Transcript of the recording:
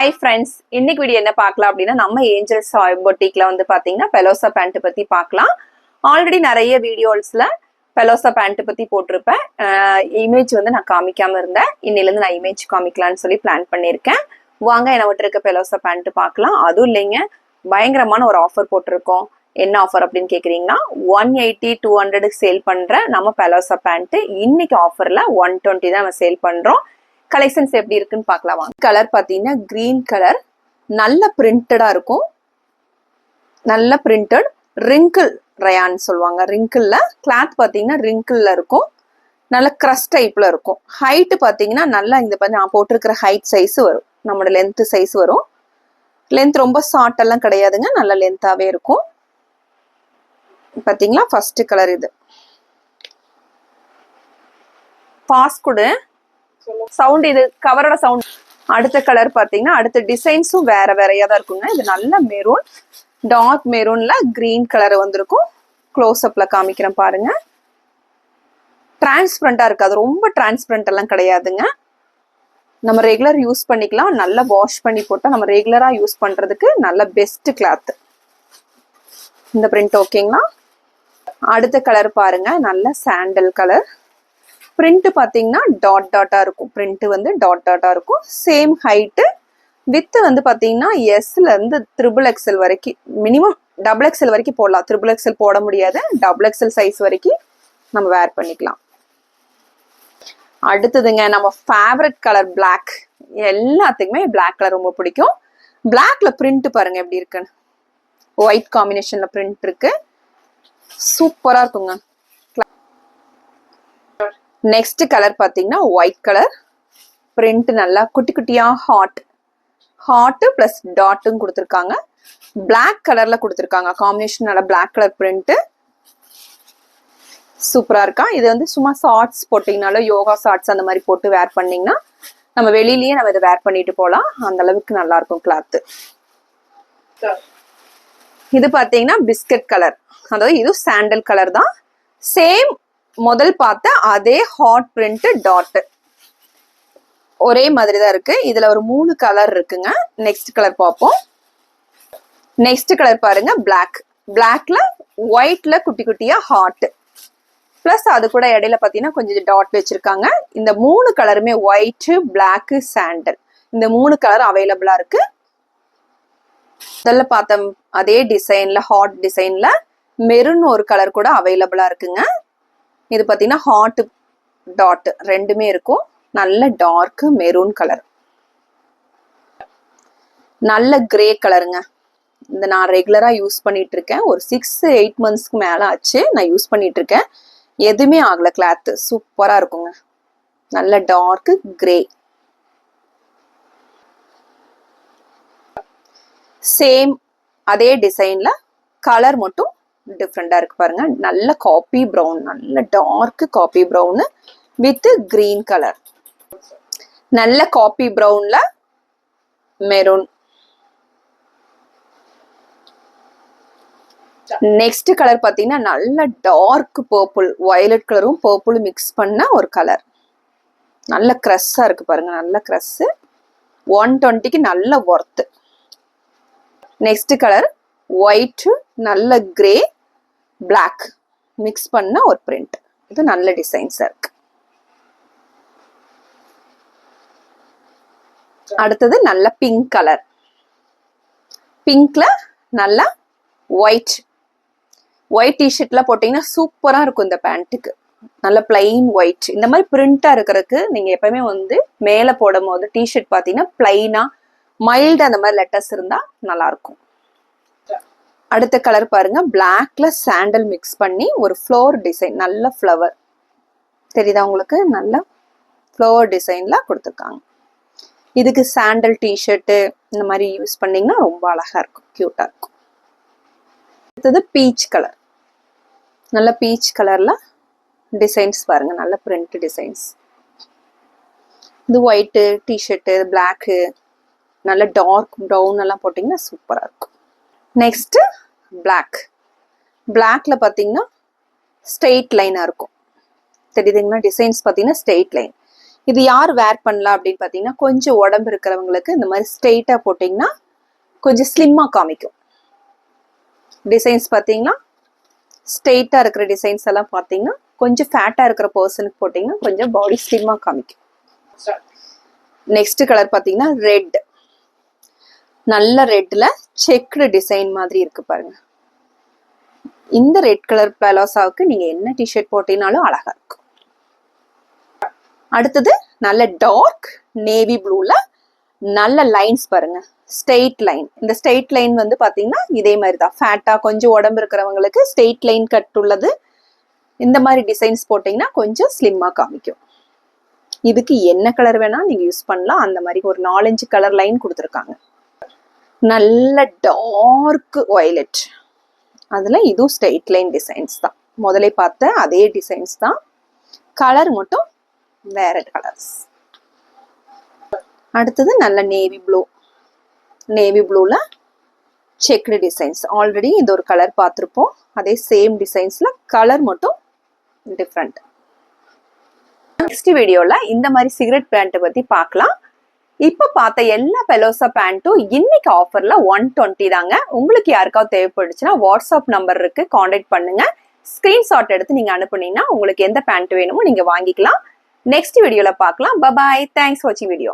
Hi friends இன்னைக்கு video என்ன பார்க்கலாம் அப்படின்னா நம்ம ஏஞ்சல்ஸ் பொட்டிக்ல வந்து பாத்தீங்கன்னா பெலோசா பேண்ட் பத்தி பார்க்கலாம். ஆல்ரெடி நிறைய வீடியோஸ்ல பெலோசா பேண்ட் பத்தி போட்டிருப்பேன். இமேஜ் வந்து நான் காமிக்காம இருந்தேன். இன்னிலேருந்து நான் இமேஜ் காமிக்கலாம்னு சொல்லி பிளான் பண்ணியிருக்கேன். வாங்க என்னவிட்டு இருக்க பெலோசா பேண்ட் பார்க்கலாம். அதுவும் இல்லைங்க பயங்கரமான ஒரு ஆஃபர் போட்டிருக்கோம். என்ன ஆஃபர் அப்படின்னு கேட்குறீங்கன்னா ஒன் எயிட்டி டூ ஹண்ட்ரடுக்கு சேல் பண்ற நம்ம பெலோசா பேண்ட்டு இன்னைக்கு ஆஃபர்ல ஒன் டுவெண்ட்டி தான் நம்ம சேல் பண்றோம். கலெக்ஷன்ஸ் எப்படி இருக்குன்னு பார்க்கலாம் வாங்க. கலர் பார்த்தீங்கன்னா கிரீன் கலர் நல்ல பிரிண்டடாக இருக்கும். நல்ல பிரிண்டட் ரிங்கிள் ரயான்னு சொல்லுவாங்க. ரிங்கிளில் கிளாத் பார்த்தீங்கன்னா ரிங்கிளில் இருக்கும். நல்ல க்ரஸ் டைப்பில் இருக்கும். ஹைட்டு பார்த்தீங்கன்னா நல்லா இந்த நான் போட்டிருக்கிற ஹைட் சைஸ் வரும். நம்மளோட லென்த்து சைஸ் வரும். லென்த் ரொம்ப ஷார்ட்டெல்லாம் கிடையாதுங்க. நல்ல லென்த்தாகவே இருக்கும். பார்த்தீங்களா? ஃபஸ்ட்டு கலர் இது. பாஸ் கூட சவுண்ட் இது கவரோட சவுண்ட் அடுத்த கலர் பாத்தீங்கன்னா அடுத்த டிசைன்ஸும் வேற வேறையா தான் இருக்குங்க. இது நல்ல மெரூன் டார்க் மெரூன்ல கிரீன் கலர் வந்திருக்கும். க்ளோஸ் அப்ல காமிக்கிறேன் பாருங்க. டிரான்ஸ்பரண்டா இருக்காது ரொம்ப டிரான்ஸ்பரண்ட் எல்லாம் கிடையாதுங்க. நம்ம ரெகுலர் யூஸ் பண்ணிக்கலாம். நல்லா வாஷ் பண்ணி போட்டால் நம்ம ரெகுலராக யூஸ் பண்ணுறதுக்கு நல்ல பெஸ்ட் கிளாத் இந்த பிரிண்ட் ஓகேங்களா அடுத்த கலர் பாருங்க. நல்ல சாண்டல் கலர் பிரிண்ட் பார்த்தீங்கன்னா டாட் டாட்டாக இருக்கும். பிரிண்ட் வந்து டாட் டாட்டாக இருக்கும். சேம் ஹைட்டு வித்து வந்து பார்த்தீங்கன்னா எஸ்லேருந்து த்ரிபிள் எக்ஸல் வரைக்கும் மினிமம் டபுள் எக்ஸல் வரைக்கும் போடலாம். த்ரிபிள் எக்ஸல் போட முடியாது. டபுள் எக்ஸல் சைஸ் வரைக்கும் நம்ம வேர் பண்ணிக்கலாம். அடுத்ததுங்க நம்ம ஃபேவரட் கலர் பிளாக் எல்லாத்துக்குமே பிளாக் கலர் ரொம்ப பிடிக்கும். பிளாக்ல பிரிண்ட் பாருங்க எப்படி இருக்குன்னு. ஒயிட் காம்பினேஷன்ல பிரிண்ட் இருக்கு. சூப்பரா இருக்குங்க. நெக்ஸ்ட் கலர் பார்த்தீங்கன்னா ஒயிட் கலர் பிரிண்ட் நல்லா குட்டி குட்டியா ஹாட் ஹாட்டு ப்ளஸ் டாட்டும் கொடுத்துருக்காங்க. பிளாக் கலர்ல கொடுத்துருக்காங்க. காம்பினேஷன் நல்லா பிளாக் கலர் பிரிண்ட் சூப்பரா இருக்கா? இது வந்து சும்மா ஷார்ட்ஸ் போட்டீங்கனாலும் யோகா ஷார்ட்ஸ் அந்த மாதிரி போட்டு வேர் பண்ணீங்கன்னா நம்ம வெளியிலயே நம்ம இதை வேர் பண்ணிட்டு போகலாம் அந்த அளவுக்கு நல்லா இருக்கும் கிளாத்து இது பார்த்தீங்கன்னா பிஸ்கட் கலர் அதாவது இது சாண்டல் கலர் தான். சேம் முதல் பார்த்த அதே ஹாட் பிரிண்ட் டாட் ஒரே மாதிரி தான் இருக்கு. இதுல ஒரு மூணு கலர் இருக்குங்க. நெக்ஸ்ட் கலர் பார்ப்போம். நெக்ஸ்ட் கலர் பாருங்க பிளாக் பிளாக்ல ஒயிட்ல குட்டி குட்டியா ஹாட் பிளஸ் அது கூட இடையில பாத்தீங்கன்னா கொஞ்சம் டாட் வச்சிருக்காங்க. இந்த மூணு கலருமே ஒயிட் பிளாக் சாண்டல் இந்த மூணு கலர் அவைலபிளா இருக்கு. முதல்ல பார்த்த அதே டிசைன்ல ஹாட் டிசைன்ல மெரூன் ஒரு கலர் கூட அவைலபிளா இருக்குங்க. இது பார்த்தீங்கன்னா ஹாட் டாட் ரெண்டுமே இருக்கும். நல்ல டார்க் மெரூன் கலர் நல்ல கிரே கலருங்க இந்த நான் ரெகுலராக யூஸ் பண்ணிட்டு இருக்கேன் ஒரு சிக்ஸ் எயிட் மந்த்ஸ்க்கு மேலே ஆச்சு. நான் யூஸ் பண்ணிட்டு இருக்கேன் எதுவுமே ஆகலை கிளாத்து சூப்பராக இருக்குங்க. நல்ல டார்க் கிரே சேம் அதே டிசைனில் கலர் மட்டும் டிஃப்ரெண்டாக இருக்கு பாருங்க. நல்ல காப்பி ப்ரௌன் நல்ல dark coffee brown with green colour நல்ல காப்பி ப்ரௌனில் மெரூன் நெக்ஸ்ட் கலர் பார்த்தீங்கன்னா நல்ல டார்க் பர்பிள் வயலட் கலரும் பர்பிளும் மிக்ஸ் பண்ண ஒரு கலர் நல்ல க்ரஸ்ஸா இருக்கு பாருங்க நல்ல க்ரஸ் ஒன் டுவெண்ட்டிக்கு நல்ல ஒர்த்து நெக்ஸ்ட் கலர் ஒயிட் நல்ல கிரே பிளாக் மிக்ஸ் பண்ண ஒரு பிரிண்ட் இது நல்ல டிசைன்ஸாக இருக்கு. அடுத்தது நல்ல பிங்க் கலர் பிங்க்ல நல்ல ஒயிட் ஒயிட் டிஷர்ட்லாம் போட்டிங்கன்னா சூப்பராக இருக்கும் இந்த பேண்ட்டுக்கு நல்ல பிளைன் ஒயிட் இந்த மாதிரி பிரிண்டாக இருக்கிறதுக்கு நீங்கள் எப்பவுமே வந்து மேலே போடும் போது டிஷர்ட் பார்த்தீங்கன்னா பிளைனாக மைல்டு அந்த மாதிரி லெட்டர்ஸ் இருந்தால் நல்லாயிருக்கும் அடுத்த கலர் பாருங்க. பிளாக்ல சாண்டல் மிக்ஸ் பண்ணி ஒரு ஃப்ளோர் டிசைன் நல்ல ஃப்ளவர் தெரியுதா உங்களுக்கு? நல்ல ஃப்ளோர் டிசைன்ல கொடுத்துருக்காங்க. இதுக்கு சாண்டல் டிஷர்ட்டு இந்த மாதிரி யூஸ் பண்ணிங்கன்னா ரொம்ப அழகா இருக்கும். கியூட்டா இருக்கும். அடுத்தது பீச் கலர் நல்ல பீச் கலர்ல டிசைன்ஸ் பாருங்க. நல்ல பிரிண்ட் டிசைன்ஸ் இது ஒயிட்டு டிஷர்ட்டு பிளாக்கு நல்ல டார்க் ப்ரௌன் எல்லாம் போட்டிங்கன்னா சூப்பராக இருக்கும். நெக்ஸ்ட்டு பிளாக் பிளாக்ல பார்த்தீங்கன்னா ஸ்ட்ரெயிட் லைனாக இருக்கும். தெரியுதுங்களா? டிசைன்ஸ் பார்த்தீங்கன்னா ஸ்ட்ரெயிட் லைன் இது யார் வேர் பண்ணலாம் அப்படின்னு பார்த்தீங்கன்னா கொஞ்சம் உடம்பு இருக்கிறவங்களுக்கு இந்த மாதிரி ஸ்ட்ரெயிட்டாக போட்டிங்கன்னா கொஞ்சம் ஸ்லிம்மாக காமிக்கும். டிசைன்ஸ் பார்த்தீங்கன்னா ஸ்ட்ரெயிட்டாக இருக்கிற டிசைன்ஸ் எல்லாம் பார்த்தீங்கன்னா கொஞ்சம் ஃபேட்டாக இருக்கிற பர்சனுக்கு போட்டிங்கன்னா கொஞ்சம் பாடி ஸ்லிம்மாக காமிக்கும். நெக்ஸ்ட் கலர் பார்த்தீங்கன்னா ரெட் நல்ல ரெட்ல செக்டு டிசைன் மாதிரி இருக்கு பாருங்க. இந்த ரெட் கலர் பலோசாவுக்கு நீங்க என்ன டிஷர்ட் போட்டீங்கனாலும் அழகா இருக்கும். அடுத்தது நல்ல டார்க் நேவி ப்ளூல நல்ல லைன்ஸ் பாருங்க. ஸ்ட்ரெயிட் லைன் இந்த ஸ்ட்ரெயிட் லைன் வந்து பாத்தீங்கன்னா இதே மாதிரி தான் ஃபேட்டா கொஞ்சம் உடம்பு இருக்கிறவங்களுக்கு ஸ்ட்ரெயிட் லைன் கட் உள்ளது. இந்த மாதிரி டிசைன்ஸ் போட்டிங்கன்னா கொஞ்சம் ஸ்லிம்மாக காமிக்கும். இதுக்கு என்ன கலர் வேணால் நீங்கள் யூஸ் பண்ணலாம். அந்த மாதிரி ஒரு நாலஞ்சு கலர் லைன் கொடுத்துருக்காங்க. நல்ல டார்க் ஒய்லெட் அதில் இதுவும் ஸ்ட்ரெயிட் லைன் டிசைன்ஸ் தான். முதலே பார்த்த அதே டிசைன்ஸ் தான். கலர் மட்டும் வேற கலர்ஸ் அடுத்தது நல்ல நேவி ப்ளூ நேவி ப்ளூவில் செக்டு டிசைன்ஸ் ஆல்ரெடி இந்த ஒரு கலர் பார்த்துருப்போம். அதே சேம் டிசைன்ஸில் கலர் மட்டும் டிஃப்ரெண்ட் நெக்ஸ்ட் வீடியோவில் இந்த மாதிரி சிகரெட் பேண்ட்டை பற்றி பார்க்கலாம். இப்போ பார்த்த எல்லா பெலோசா பேண்ட்டும் இன்னைக்கு ஆஃபர்ல ஒன் டுவெண்ட்டி தாங்க. உங்களுக்கு யாருக்காவது தேவைப்படுச்சுன்னா வாட்ஸ்அப் நம்பர் இருக்கு காண்டாக்ட் பண்ணுங்க. ஸ்கிரீன்ஷாட் எடுத்து நீங்க அனுப்புனீங்கன்னா உங்களுக்கு எந்த பேண்ட் வேணுமோ நீங்க வாங்கிக்கலாம். நெக்ஸ்ட் வீடியோல பார்க்கலாம். பபாய் தேங்க்ஸ் வாட்சிங் வீடியோ